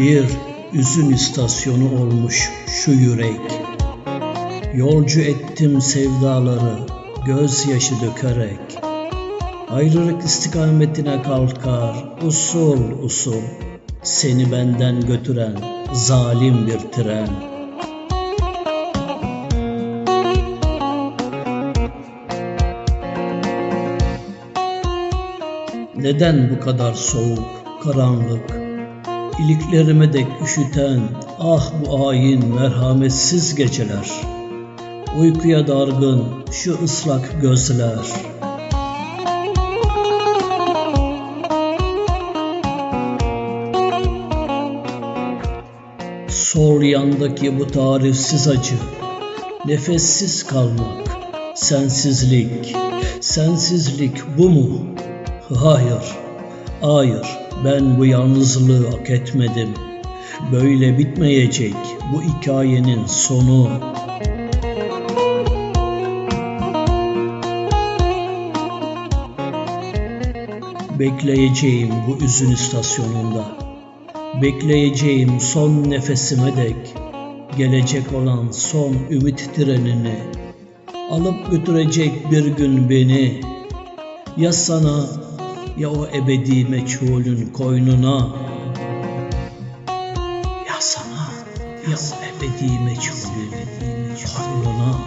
Bir üzün istasyonu olmuş şu yürek. Yolcu ettim sevdaları gözyaşı dökerek. Ayrılık istikametine kalkar usul usul. Seni benden götüren zalim bir tren. Neden bu kadar soğuk, karanlık? İliklerime dek üşüten, ah bu ayin merhametsiz geceler. Uykuya dargın şu ıslak gözler. Sol yandaki bu tarifsiz acı, nefessiz kalmak, sensizlik, sensizlik bu mu? Hayır, hayır, ben bu yalnızlığı hak etmedim. Böyle bitmeyecek bu hikayenin sonu. Bekleyeceğim bu üzün istasyonunda. Bekleyeceğim son nefesime dek. Gelecek olan son ümit trenini. Alıp götürecek bir gün beni. Ya sana ya o ebedi meçhulün koynuna. Ya sana. Ya o ebedi meçhulün koynuna.